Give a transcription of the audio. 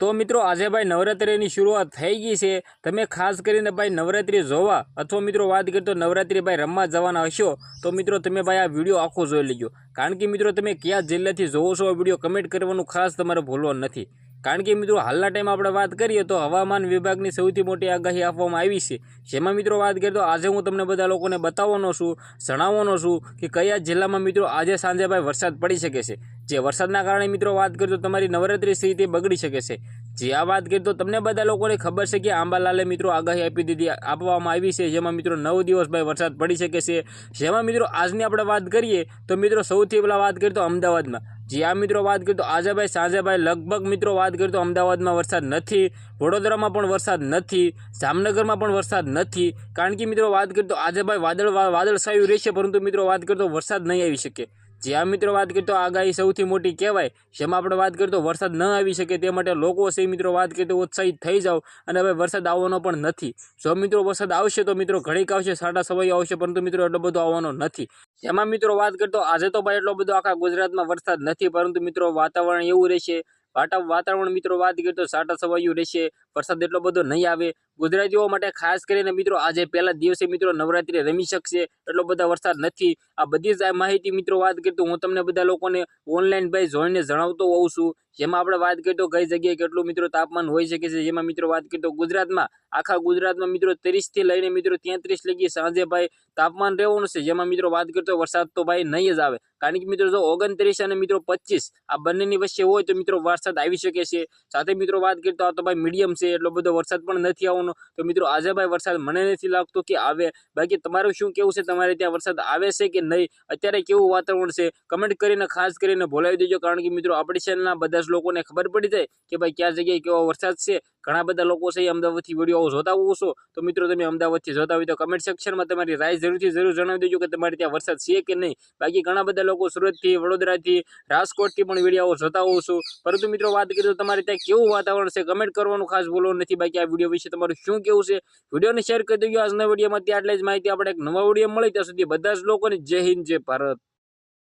તો મિત્રો, આજે ભાઈ નવરાત્રિની શરૂઆત થઈ ગઈ છે. તમે ખાસ કરીને ભાઈ નવરાત્રિ જોવા અથવા મિત્રો વાત કરીએ તો નવરાત્રિ ભાઈ રમવા જવાના હશો, તો મિત્રો તમે ભાઈ આ વીડિયો આખો જોઈ લેજો. કારણ કે મિત્રો તમે કયા જિલ્લાથી જોવો છો આ વીડિયો કમેન્ટ કરવાનું ખાસ તમારે ભૂલવાનું નથી. કારણ કે મિત્રો, હાલના ટાઈમ આપણે વાત કરીએ તો હવામાન વિભાગની સૌથી મોટી આગાહી આપવામાં આવી છે. જેમાં મિત્રો વાત કરીએ તો આજે હું તમને બધા લોકોને બતાવવાનો છું, જણાવવાનો છું કે કયા જિલ્લામાં મિત્રો આજે સાંજે ભાઈ વરસાદ પડી શકે છે. જે વરસાદના કારણે મિત્રો વાત કરીએ તો તમારી નવરાત્રિ સ્થિતિ બગડી શકે છે. જે આ વાત કરીએ તો તમને બધા લોકોને ખબર છે કે આંબાલાલે મિત્રો આગાહી આપી દીધી, આપવામાં આવી છે. જેમાં મિત્રો નવ દિવસ ભાઈ વરસાદ પડી શકે છે. જેમાં મિત્રો આજની આપણે વાત કરીએ તો મિત્રો સૌથી પહેલાં વાત કરીએ તો અમદાવાદમાં. જે આ મિત્રો વાત કરીએ તો આજે ભાઈ સાંજે ભાઈ લગભગ મિત્રો વાત કરીએ તો અમદાવાદમાં વરસાદ નથી. વડોદરામાં પણ વરસાદ નથી. જામનગરમાં પણ વરસાદ નથી. કારણ કે મિત્રો વાત કરીએ તો આજે ભાઈ વાદળ, વાદળછાયું રહેશે, પરંતુ મિત્રો વાત કરીએ તો વરસાદ નહીં આવી શકે. જે આ મિત્રો વાત કરીએ તો આગાહી સૌથી મોટી કહેવાય. જેમાં આપણે વાત કરીએ તો વરસાદ ન આવી શકે તે માટે લોકો છે મિત્રો વાત કરીએ તો ઉત્સાહિત થઈ જાઓ. અને હવે વરસાદ આવવાનો પણ નથી. જો મિત્રો વરસાદ આવશે, તો મિત્રો ઘડીક આવશે, સાડા સવાઈ આવશે, પરંતુ મિત્રો એટલો બધો આવવાનો નથી. જેમાં મિત્રો વાત કરીએ તો આજે તો ભાઈ એટલો બધો આખા ગુજરાતમાં વરસાદ નથી, પરંતુ મિત્રો વાતાવરણ એવું રહેશે. વાતાવરણ મિત્રો વાત કરીએ તો સાટા સવાયું રહેશે. વરસાદ એટલો બધો નહીં આવે. ગુજરાતીઓ માટે ખાસ કરીને મિત્રો આજે પહેલા દિવસે મિત્રો નવરાત્રિ રમી શકશે એટલો બધા વરસાદ નથી. આ બધી જ માહિતી મિત્રો વાત કરીએ હું તમને બધા લોકોને ઓનલાઈન ભાઈ જોઈને જણાવતો હોઉં છું. જેમાં આપણે વાત કરીએ તો કઈ જગ્યાએ કેટલું મિત્રો તાપમાન હોઈ શકે છે, જેમાં મિત્રો વાત કરીએ તો ગુજરાતમાં, આખા ગુજરાતમાં મિત્રો ત્રીસથી લઈને મિત્રો તેત્રીસ લગી સાંજે ભાઈ તાપમાન રહેવાનું છે. જેમાં મિત્રો વાત કરીએ તો વરસાદ તો ભાઈ નહીં જ આવે. કારણ કે મિત્રો જો ઓગણત્રીસ અને મિત્રો પચીસ આ બંનેની વચ્ચે હોય તો મિત્રો વરસાદ આવી શકે છે. સાથે મિત્રો વાત કરીએ તો આ તો ભાઈ મીડિયમ છે. એટલો બધો વરસાદ પણ નથી આવવાનો. તો મિત્રો, આજે ભાઈ વરસાદ મને નથી લાગતો કે આવે. બાકી તમારું શું કેવું છે? તમારે ત્યાં વરસાદ આવે છે કે નહીં? અત્યારે કેવું વાતાવરણ છે? કમેન્ટ કરીને, ખાસ કરીને બોલાવી દેજો. કારણ કે મિત્રો, આપણી ચેનલના બધા જ લોકોને ખબર પડી જાય કે ભાઈ, કયા જગ્યાએ કેવો વરસાદ છે? ઘણા બધા લોકો છે એ અમદાવાદથી વીડિયો જોતા હોવ છો. તો મિત્રો, તમે અમદાવાદથી જોતા હોય તો કમેન્ટ સેક્શનમાં તમારી રાય જરૂરથી જરૂર જણાવી દેજો કે તમારે ત્યાં વરસાદ છે કે નહીં. બાકી ઘણા બધા લોકો સુરતથી, વડોદરાથી, રાજકોટથી પણ વીડિયો જોતા હોવ છો. પરંતુ મિત્રો, વાત કરીએ તો તમારે ત્યાં કેવું વાતાવરણ છે? કમેન્ટ કરવાનું ખાસ બોલવાનું નથી. બાકી આ વીડિયો વિશે તમારું શું કેવું છે? વિડીયોને શેર કરી દેજો. આજના વિડીયોમાં ત્યાં એટલે જ. માહિતી આપણે એક નવા વીડિયો મળી ત્યાં સુધી બધા જ લોકોને જય હિન્દ, જય ભારત.